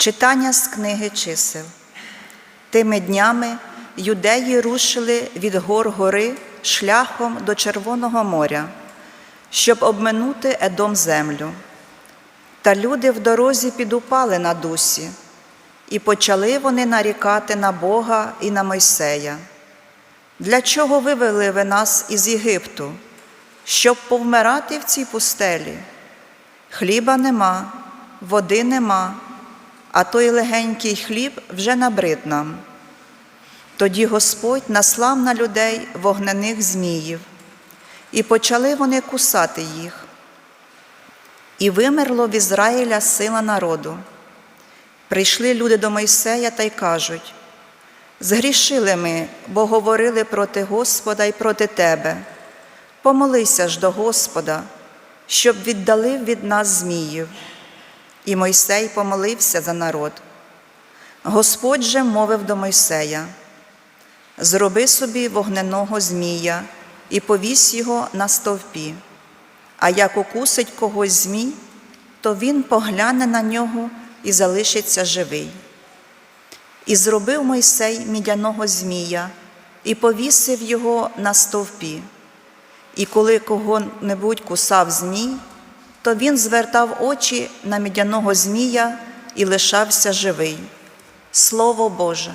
Читання з книги чисел. Тими днями юдеї рушили від гор гори шляхом до Червоного моря, щоб обминути Едом землю. Та люди в дорозі підупали на дусі, і почали вони нарікати на Бога і на Мойсея. Для чого вивели ви нас із Єгипту, щоб повмирати в цій пустелі? Хліба нема, води нема, а той легенький хліб вже набрид нам. Тоді Господь наслав на людей вогнених зміїв, і почали вони кусати їх. І вимерло в Ізраїля сила народу. Прийшли люди до Мойсея та й кажуть: Згрішили ми, бо говорили проти Господа і проти тебе. Помолися ж до Господа, щоб віддалив від нас зміїв. І Мойсей помолився за народ. Господь же мовив до Мойсея: Зроби собі вогненого змія і повісь його на стовпі, а як укусить когось змій, то він погляне на нього і залишиться живий. І зробив Мойсей мідяного змія і повісив його на стовпі. І коли кого-небудь кусав змій, то він звертав очі на мідяного змія і лишався живий. Слово Боже.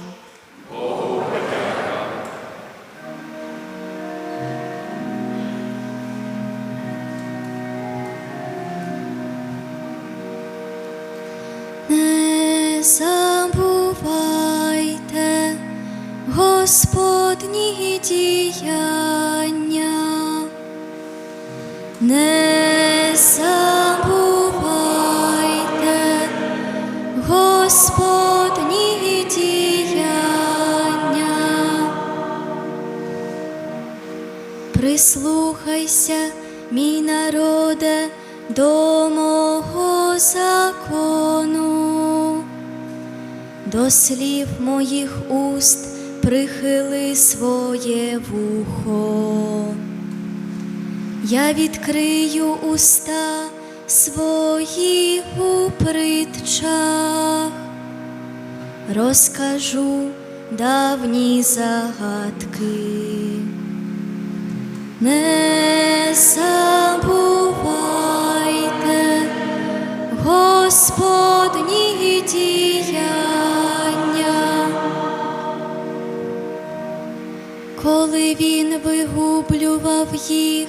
Не забувайте Господні діяння, не Прислухайся, мій народе, до мого закону, до слів моїх уст прихили своє вухо. Я відкрию уста свої у притчах, розкажу давні загадки. Не забувайте Господні діяння, коли він вигублював їх,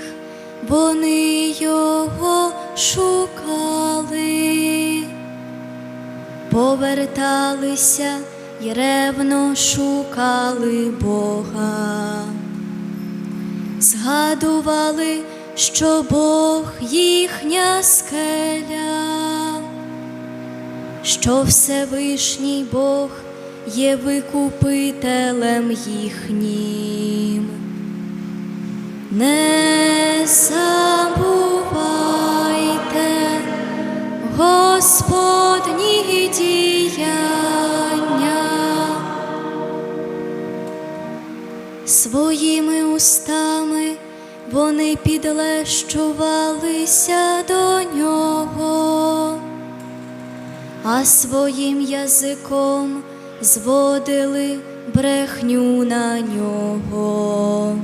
вони його шукали, поверталися й ревно шукали Бога. Згадували, що Бог їхня скеля, що Всевишній Бог є викупителем їхнім. Не забувайте Господні діяння. Своїми устами вони підлещувалися до нього, а своїм язиком зводили брехню на нього.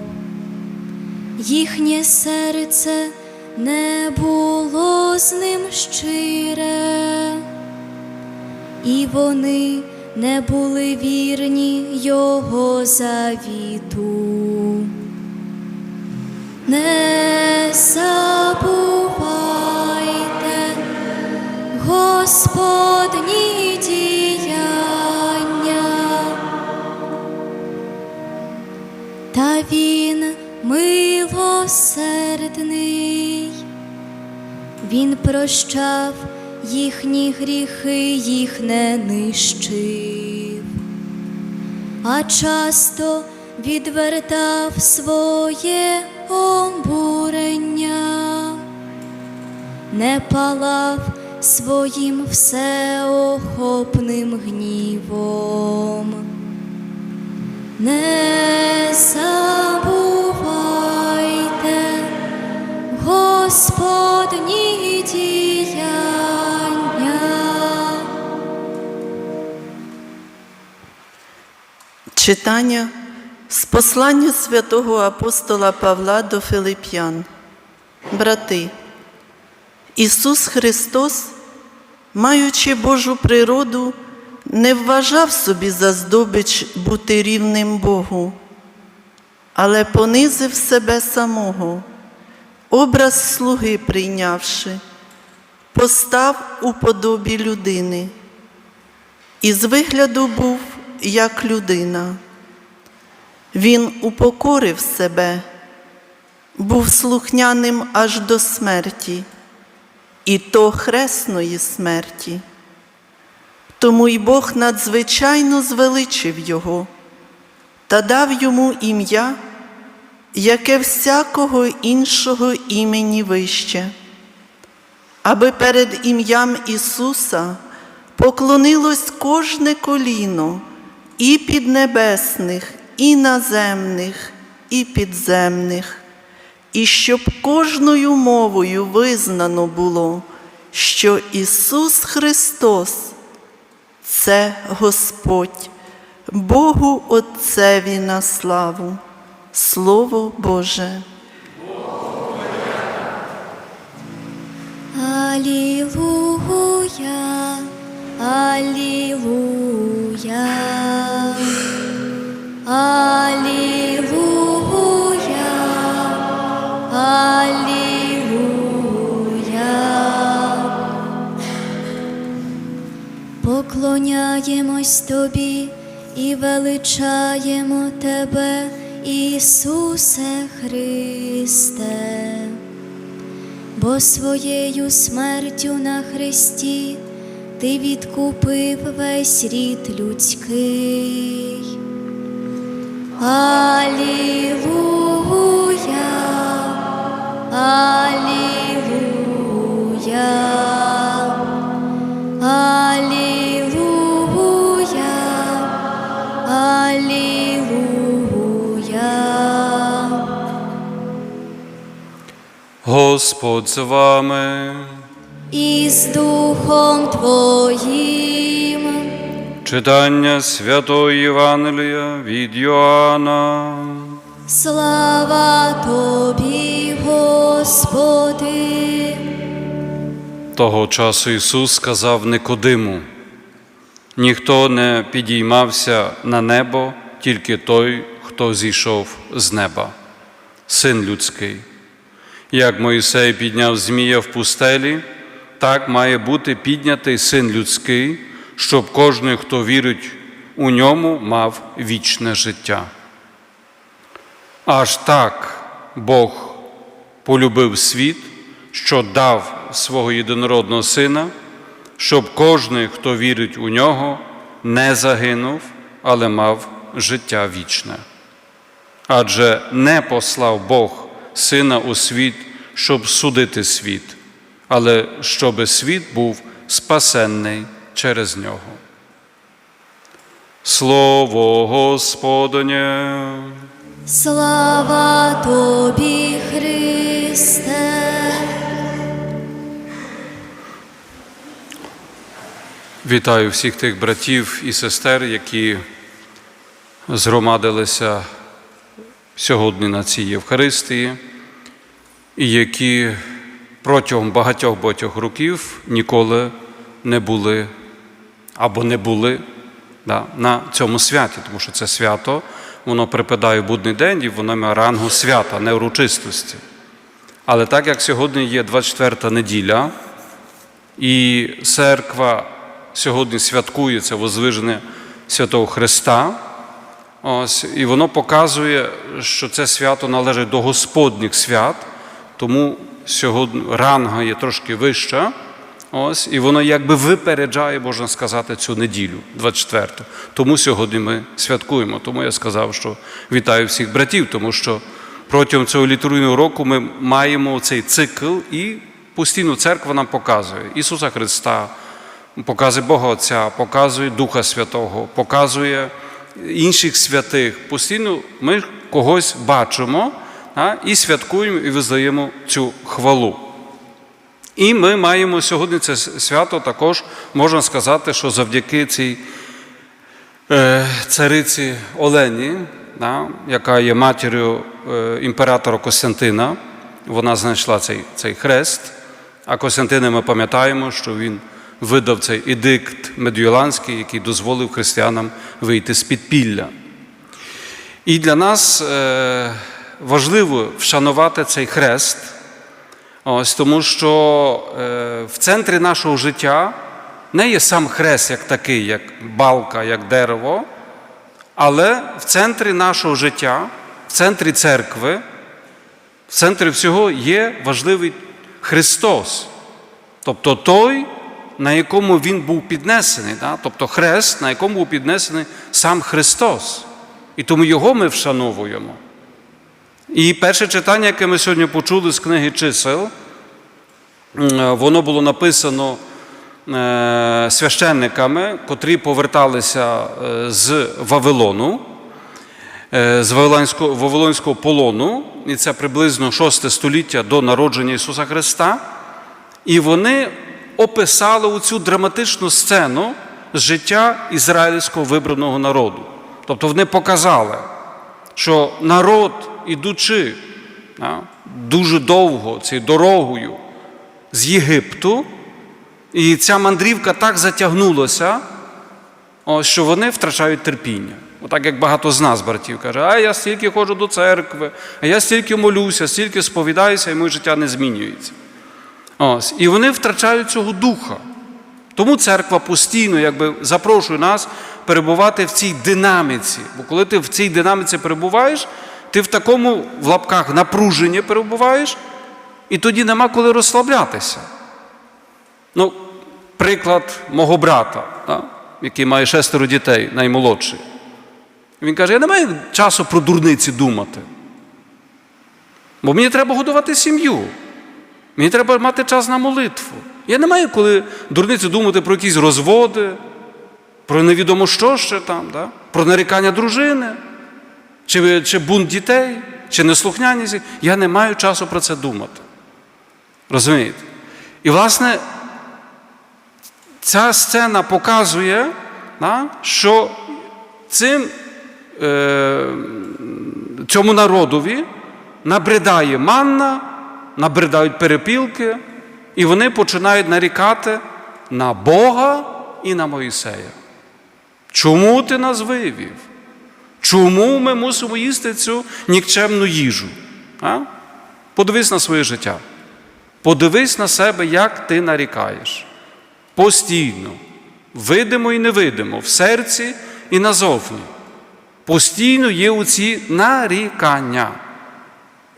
Їхнє серце не було з ним щире, і вони не були вірні Його завіту. Не забувайте Господні та Він милосердний, Він прощав їхні гріхи, їх не нищив, а часто відвертав своє обурення, не палав своїм всеохопним гнівом, не забувайте Господні діяння. Читання з послання святого апостола Павла до Филип'ян. Брати, Ісус Христос, маючи Божу природу, не вважав собі за здобич бути рівним Богу, але понизив себе самого, образ слуги прийнявши, постав у подобі людини, і з вигляду був як людина. Він упокорив себе, був слухняним аж до смерті, і то хресної смерті. Тому й Бог надзвичайно звеличив його та дав йому ім'я, яке всякого іншого імені вище, аби перед ім'ям Ісуса поклонилось кожне коліно і піднебесних, і наземних, і підземних, і щоб кожною мовою визнано було, що Ісус Христос це Господь, Богу Отцеві на славу, Слово Боже. Алілуя, Алілуя, Алілуя, Алілуя. Поклоняємось Тобі і величаємо Тебе, Ісусе Христе бо своєю смертю на хресті ти відкупив весь рід людський. Алілуя, Алілуя, Алілуя. Господь з вами. і з Духом Твоїм. Читання Святої Євангелія від Йоанна. Слава Тобі, Господи. Того часу Ісус сказав Никодиму, ніхто не підіймався на небо, тільки той, хто зійшов з неба, син людський. Як Моїсей підняв Змія в пустелі, так має бути піднятий син людський, щоб кожен, хто вірить у ньому, мав вічне життя. Аж так Бог полюбив світ, що дав свого єдинородного сина, щоб кожен, хто вірить у нього, не загинув, але мав життя вічне. Адже не послав Бог сина у світ, щоб судити світ, але щоб світ був спасенний через нього. Слово Господнє. Слава Тобі, Христе. Вітаю всіх тих братів і сестер, які згромадилися сьогодні на цій Євхаристії, і які протягом багатьох багатьох років ніколи не були або не були да, на цьому святі, тому що це свято, воно припадає в будний день і воно має рангу свята, не урочистості. Але так як сьогодні є 24 неділя, і церква сьогодні святкує це возвиження святого Христа. Ось, і воно показує, що це свято належить до Господніх свят, тому сьогодні ранга є трошки вища. Ось, і воно якби випереджає, можна сказати, цю неділю, 24. Тому сьогодні ми святкуємо. Тому я сказав, що вітаю всіх братів, тому що протягом цього літургійного року ми маємо цей цикл, і постійно церква нам показує Ісуса Христа, показує Бога Отця, показує Духа Святого, показує інших святих. Постійно ми когось бачимо і святкуємо, і визнаємо цю хвалу. І ми маємо сьогодні це свято також, можна сказати, що завдяки цій е, цариці Олені, яка є матір'ю е, імператора Костянтина. Вона знайшла цей, цей хрест. А Костянтина ми пам'ятаємо, що він видав цей едикт медіоланський, який дозволив християнам вийти з підпілля. І для нас е, важливо вшанувати цей хрест, ось, тому що е, в центрі нашого життя не є сам хрест як такий, як балка, як дерево, але в центрі нашого життя, в центрі церкви, в центрі всього є важливий Христос. Тобто той, на якому Він був піднесений, да? тобто хрест, на якому був піднесений сам Христос. І тому його ми вшановуємо. І перше читання, яке ми сьогодні почули з книги чисел, воно було написано е, священниками, котрі поверталися е, з Вавилону, е, з Вавилонського, Вавилонського полону, і це приблизно 6 століття до народження Ісуса Христа. І вони описали цю драматичну сцену з життя ізраїльського вибраного народу. Тобто вони показали, що народ, ідучи дуже довго цією дорогою з Єгипту, і ця мандрівка так затягнулася, що вони втрачають терпіння. Отак як багато з нас, братів, каже, а я стільки ходжу до церкви, а я стільки молюся, стільки сповідаюся, і моє життя не змінюється. Ось. І вони втрачають цього духа. Тому церква постійно якби, запрошує нас перебувати в цій динаміці. Бо коли ти в цій динаміці перебуваєш, ти в такому в лапках напруженні перебуваєш, і тоді нема коли розслаблятися. Ну, приклад мого брата, да, який має шестеро дітей, наймолодший. Він каже: я не маю часу про дурниці думати. Бо мені треба годувати сім'ю. Мені треба мати час на молитву. Я не маю коли дурниці думати про якісь розводи, про невідомо що ще там, да? про нарікання дружини, чи, чи бунт дітей, чи неслухняність. Я не маю часу про це думати. Розумієте? І, власне, ця сцена показує, да, що цим, е, цьому народові набридає манна, набридають перепілки, і вони починають нарікати на Бога і на Моїсея. Чому ти нас вивів? Чому ми мусимо їсти цю нікчемну їжу? А? Подивись на своє життя. Подивись на себе, як ти нарікаєш. Постійно, видимо і невидимо, в серці і назовні. Постійно є оці нарікання.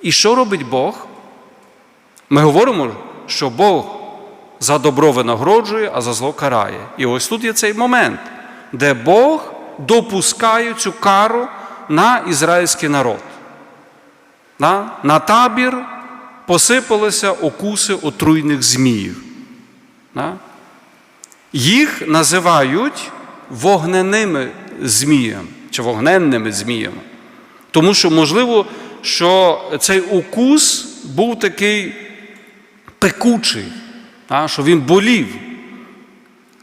І що робить Бог? Ми говоримо, що Бог за добро винагороджує, а за зло карає. І ось тут є цей момент, де Бог допускає цю кару на ізраїльський народ. На, табір посипалися окуси отруйних зміїв. Їх називають вогненими зміями чи вогненними зміями. Тому що, можливо, що цей укус був такий пекучий, що він болів.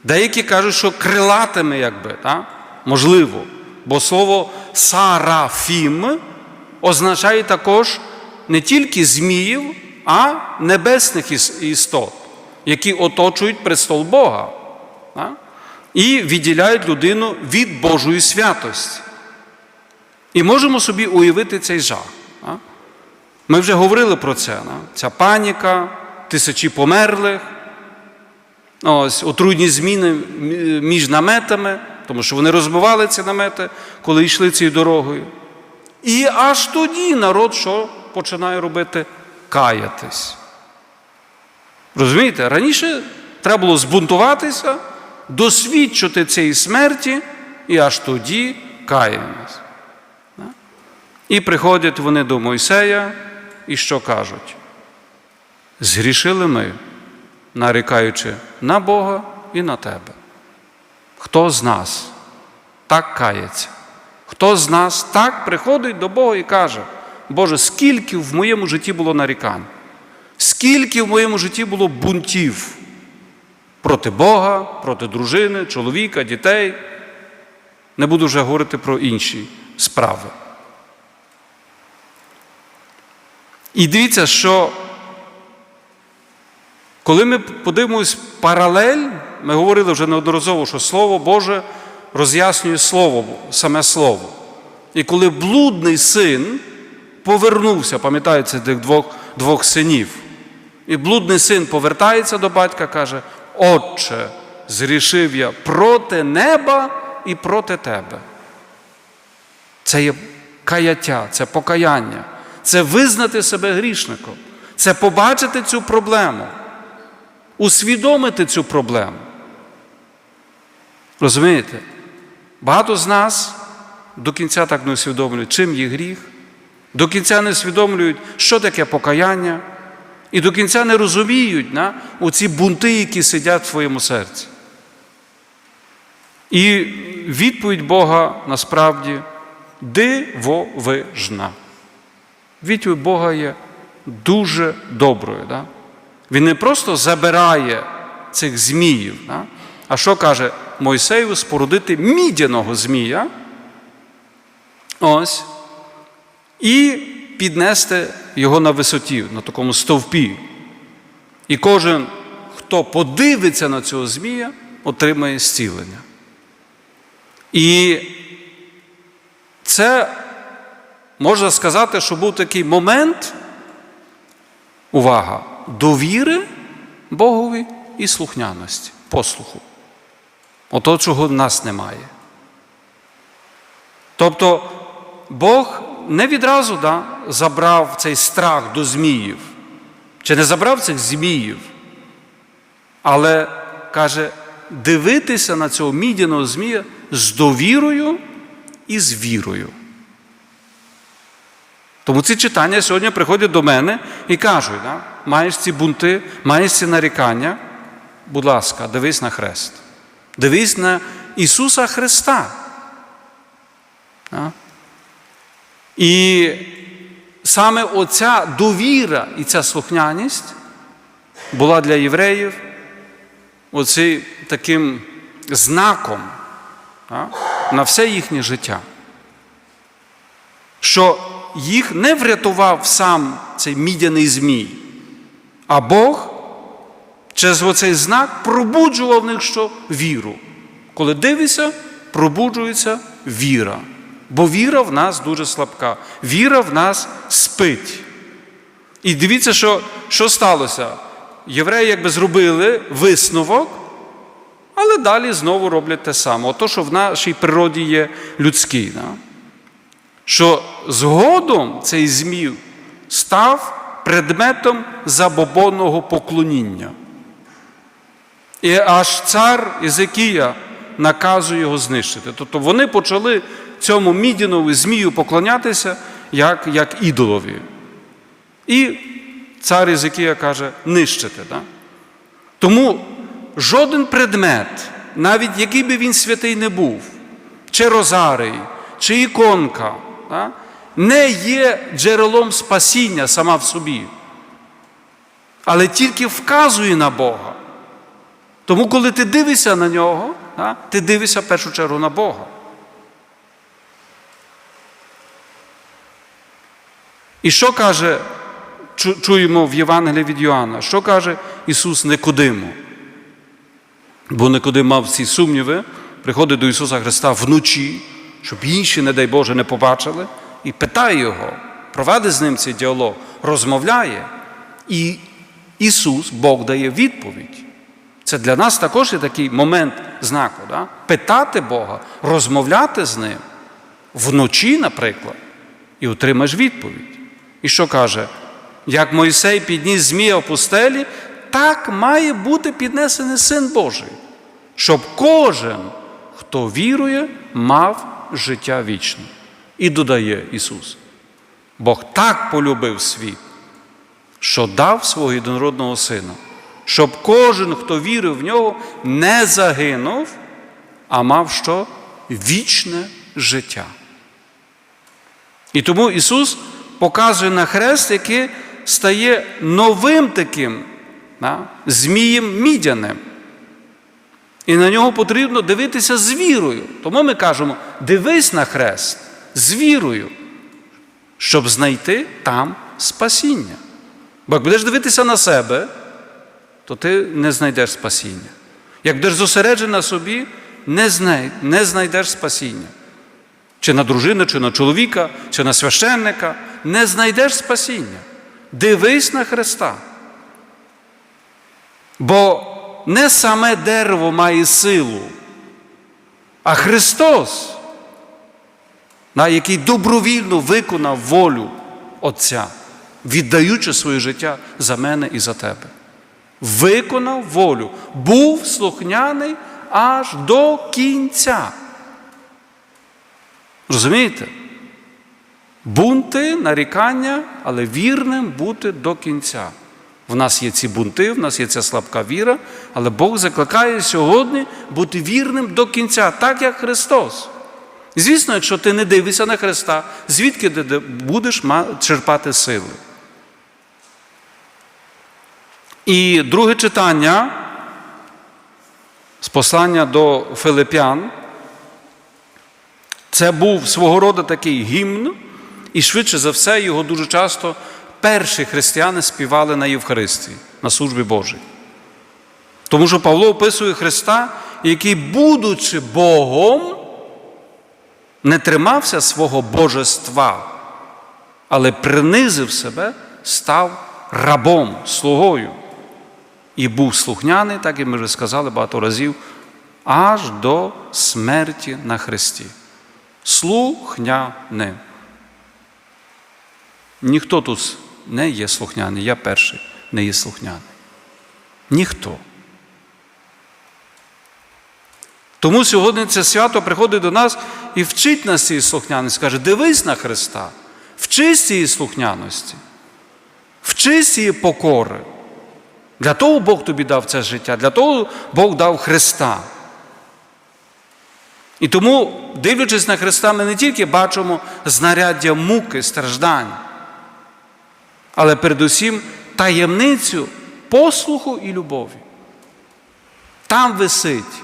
Деякі кажуть, що крилатими, якби, та? можливо. Бо слово сарафім означає також не тільки зміїв, а небесних істот, які оточують престол Бога. Та? І відділяють людину від Божої святості. І можемо собі уявити цей жах. а? Ми вже говорили про це. да? Ця паніка, тисячі померлих, ось, отруйні зміни між наметами, тому що вони розбивали ці намети, коли йшли цією дорогою. І аж тоді народ що починає робити? Каятись. Розумієте, раніше треба було збунтуватися, досвідчити цієї смерті, і аж тоді каємось. І приходять вони до Мойсея і що кажуть? Згрішили ми, нарікаючи на Бога і на тебе. Хто з нас так кається? Хто з нас так приходить до Бога і каже, Боже, скільки в моєму житті було нарікань, скільки в моєму житті було бунтів проти Бога, проти дружини, чоловіка, дітей, Не буду вже говорити про інші справи. І дивіться, що коли ми подивимось паралель, ми говорили вже неодноразово, що Слово Боже роз'яснює Слово, саме Слово. І коли блудний син повернувся, пам'ятаєте тих двох, двох синів, і блудний син повертається до батька, каже: Отче, зрішив я проти неба і проти тебе. Це є каяття, це покаяння, це визнати себе грішником, це побачити цю проблему, усвідомити цю проблему. Розумієте? Багато з нас до кінця так не усвідомлюють, чим є гріх, до кінця не усвідомлюють, що таке покаяння, і до кінця не розуміють на, оці бунти, які сидять в твоєму серці. І відповідь Бога насправді дивовижна. Відповідь Бога є дуже доброю. Да? Він не просто забирає цих зміїв, а що каже Мойсею спорудити мідяного змія. Ось. І піднести його на висоті, на такому стовпі. І кожен, хто подивиться на цього змія, отримає зцілення. І це можна сказати, що був такий момент, увага, довіри Богові і слухняності, послуху. Ото, чого в нас немає. Тобто Бог не відразу да, забрав цей страх до зміїв, чи не забрав цих зміїв, але каже, дивитися на цього мідяного змія з довірою і з вірою. Тому ці читання сьогодні приходять до мене і кажуть, да, маєш ці бунти, маєш ці нарікання, будь ласка, дивись на хрест. Дивись на Ісуса Христа. Да? І саме оця довіра і ця слухняність була для євреїв оцим таким знаком да, на все їхнє життя. Що їх не врятував сам цей мідяний змій, а Бог через оцей знак пробуджував в них що віру. Коли дивишся, пробуджується віра. Бо віра в нас дуже слабка. Віра в нас спить. І дивіться, що що сталося. Євреї якби зробили висновок, але далі знову роблять те саме. Ото, що в нашій природі є людський. Да? Що згодом цей змів став предметом забобонного поклоніння. І аж цар Ізекія наказує його знищити. Тобто вони почали цьому мідянові змію поклонятися як як ідолові. І цар Ізекія каже, нищити. Да? Тому жоден предмет, навіть який би він святий не був, чи розарий, чи іконка? Не є джерелом спасіння сама в собі, але тільки вказує на Бога. Тому, коли ти дивишся на нього, ти дивишся в першу чергу на Бога. І що каже, чуємо в Євангелії від Йоанна, що каже Ісус Никодиму? Бо Никодим мав ці сумніви, приходить до Ісуса Христа вночі, щоб інші, не дай Боже, не побачили, і питає Його, провадить з ним цей діалог, розмовляє. І Ісус, Бог дає відповідь. Це для нас також є такий момент знаку. Да? Питати Бога, розмовляти з Ним вночі, наприклад, і отримаєш відповідь. І що каже? Як Мойсей підніс змія в пустелі, так має бути піднесений Син Божий, щоб кожен, хто вірує, мав життя вічне. І додає Ісус. Бог так полюбив світ, що дав свого єдинородного Сина, щоб кожен, хто вірив в нього, не загинув, а мав що? Вічне життя. І тому Ісус показує на хрест, який стає новим таким да, змієм мідяним. І на нього потрібно дивитися з вірою. Тому ми кажемо, дивись на хрест з вірою, щоб знайти там спасіння. Бо як будеш дивитися на себе, то ти не знайдеш спасіння. Як будеш зосереджений на собі, не, знай, не знайдеш спасіння. Чи на дружину, чи на чоловіка, чи на священника, не знайдеш спасіння. Дивись на Христа. Бо не саме дерево має силу, а Христос, на який добровільно виконав волю Отця, віддаючи своє життя за мене і за тебе. Виконав волю, був слухняний аж до кінця. Розумієте? Бунти, нарікання, але вірним бути до кінця. В нас є ці бунти, в нас є ця слабка віра, але Бог закликає сьогодні бути вірним до кінця, так як Христос. Звісно, якщо ти не дивишся на Христа, звідки ти будеш черпати сили? І друге читання з послання до Филип'ян. Це був свого роду такий гімн, і швидше за все, його дуже часто перші християни співали на Євхаристії, на службі Божій. Тому що Павло описує Христа, який, будучи Богом, не тримався свого божества, але принизив себе, став рабом, слугою. І був слухняний, так і ми вже сказали багато разів, аж до смерті на Христі. Слухняним. Ніхто тут не є слухняний, я перший не є слухняний. Ніхто. Тому сьогодні це свято приходить до нас і вчить нас цієї слухняності. Каже, дивись на Христа, вчись цієї слухняності, вчись цієї покори. Для того Бог тобі дав це життя, для того Бог дав Христа. І тому, дивлячись на Христа, ми не тільки бачимо знаряддя муки, страждань, але передусім таємницю послуху і любові. Там висить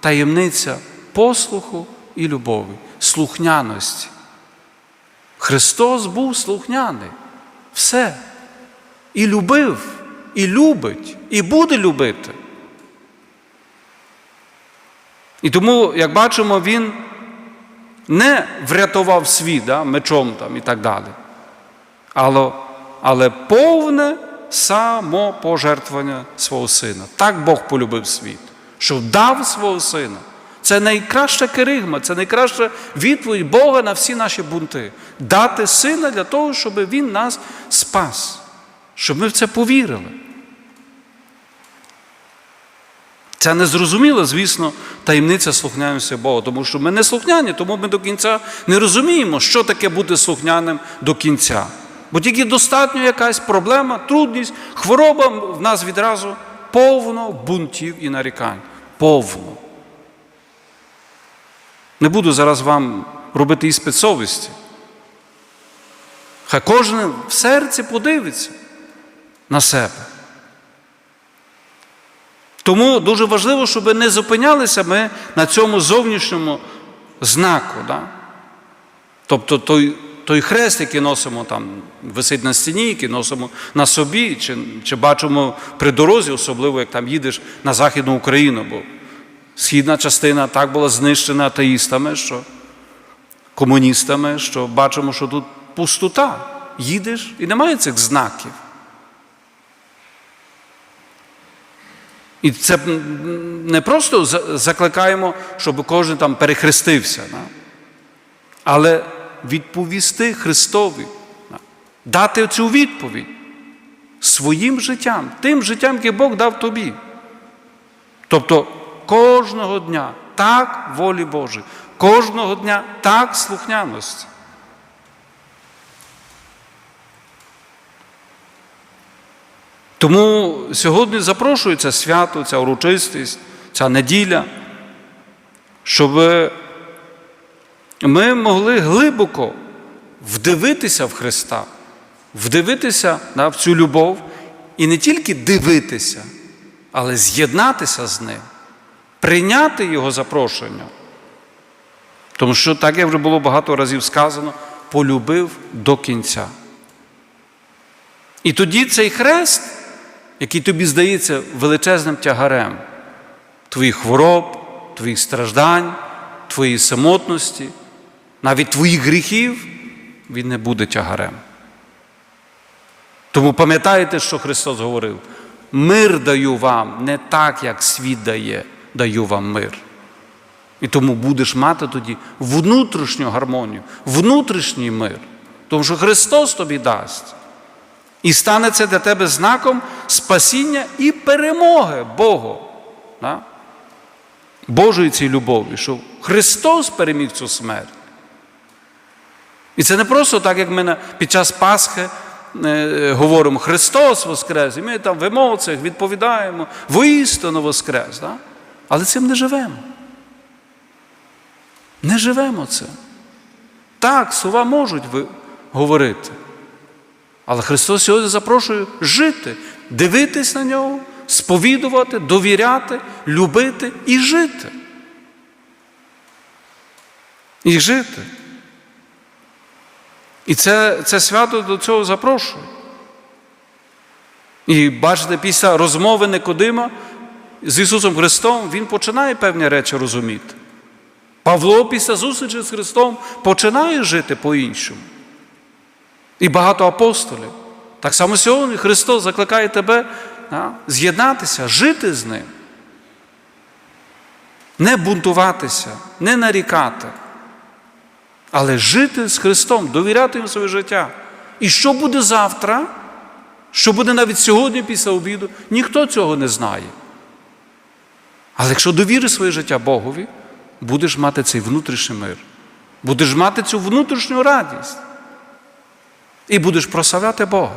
таємниця послуху і любові, слухняності. Христос був слухняний. Все. І любив, і любить, і буде любити. І тому, як бачимо, він не врятував світ да, мечом там, і так далі. Але, але повне самопожертвування свого сина. Так Бог полюбив світ, що дав свого сина. Це найкраща керигма, це найкраща відповідь Бога на всі наші бунти. Дати сина для того, щоб Він нас спас, щоб ми в це повірили. Це не зрозуміло, звісно, таємниця слухняності Бога, тому що ми не слухняні, тому ми до кінця не розуміємо, що таке бути слухняним до кінця. Бо тільки достатньо якась проблема, трудність, хвороба в нас відразу повно бунтів і нарікань. Повно. Не буду зараз вам робити іспит совісті. Хай кожен в серці подивиться на себе. Тому дуже важливо, щоб не зупинялися ми на цьому зовнішньому знаку. Да? Тобто той той хрест, який носимо там, висить на стіні, який носимо на собі, чи, чи бачимо при дорозі, особливо як там їдеш на Західну Україну, бо східна частина так була знищена атеїстами, що комуністами, що бачимо, що тут пустота. Їдеш і немає цих знаків. І це не просто закликаємо, щоб кожен там перехрестився, але відповісти Христові, дати цю відповідь своїм життям, тим життям, яке Бог дав тобі. Тобто кожного дня так волі Божій, кожного дня так слухняності. Тому сьогодні запрошується свято, ця урочистість, ця неділя, щоб ми могли глибоко вдивитися в Христа, вдивитися да, в цю любов і не тільки дивитися, але з'єднатися з Ним, прийняти Його запрошення Тому що, так як вже було багато разів сказано, полюбив до кінця. І тоді цей хрест, який тобі здається величезним тягарем твоїх хвороб, твоїх страждань, твоєї самотності, навіть твоїх гріхів, він не буде тягарем. Тому пам'ятаєте, що Христос говорив: мир даю вам не так, як світ дає, даю вам мир. І тому будеш мати тоді внутрішню гармонію, внутрішній мир. Тому що Христос тобі дасть. І стане це для тебе знаком спасіння і перемоги Богу. Да? Божої цій любові, що Христос переміг цю смерть. І це не просто так, як ми під час Пасхи е, говоримо Христос Воскрес, і ми там в емоціях відповідаємо, воістину Воскрес. Да? Але цим не живемо. Не живемо цим. Так, слова можуть говорити. Але Христос сьогодні запрошує жити, дивитись на нього, сповідувати, довіряти, любити і жити. І жити. І це, це свято до цього запрошує. І бачите, після розмови Никодима з Ісусом Христом Він починає певні речі розуміти. Павло після зустрічі з Христом починає жити по-іншому. І багато апостолів. Так само сьогодні Христос закликає тебе а, з'єднатися, жити з Ним. Не бунтуватися, не нарікати, але жити з Христом, довіряти йому своє життя. І що буде завтра, що буде навіть сьогодні після обіду, ніхто цього не знає. Але якщо довіриш своє життя Богові, будеш мати цей внутрішній мир, будеш мати цю внутрішню радість. І будеш прославляти Бога.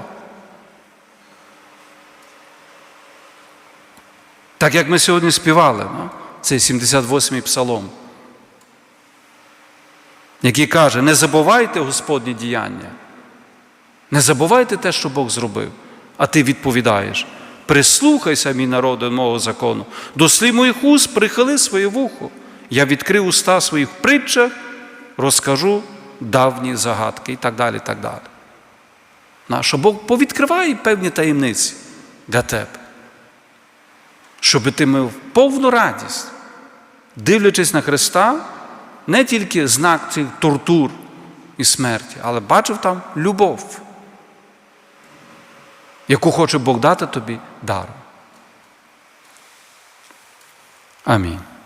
Так як ми сьогодні співали, ну, цей 78-й псалом, який каже: не забувайте Господні діяння, не забувайте те, що Бог зробив, а ти відповідаєш. Прислухайся, мій народи, мого закону, до слів моїх уст прихили своє вухо. Я відкрив уста своїх притчах, розкажу давні загадки і так далі. і так далі. На, Бог повідкриває певні таємниці для тебе, щоб ти мав повну радість, дивлячись на Христа, не тільки знак цих тортур і смерті, але бачив там любов, яку хоче Бог дати тобі даром. Амінь.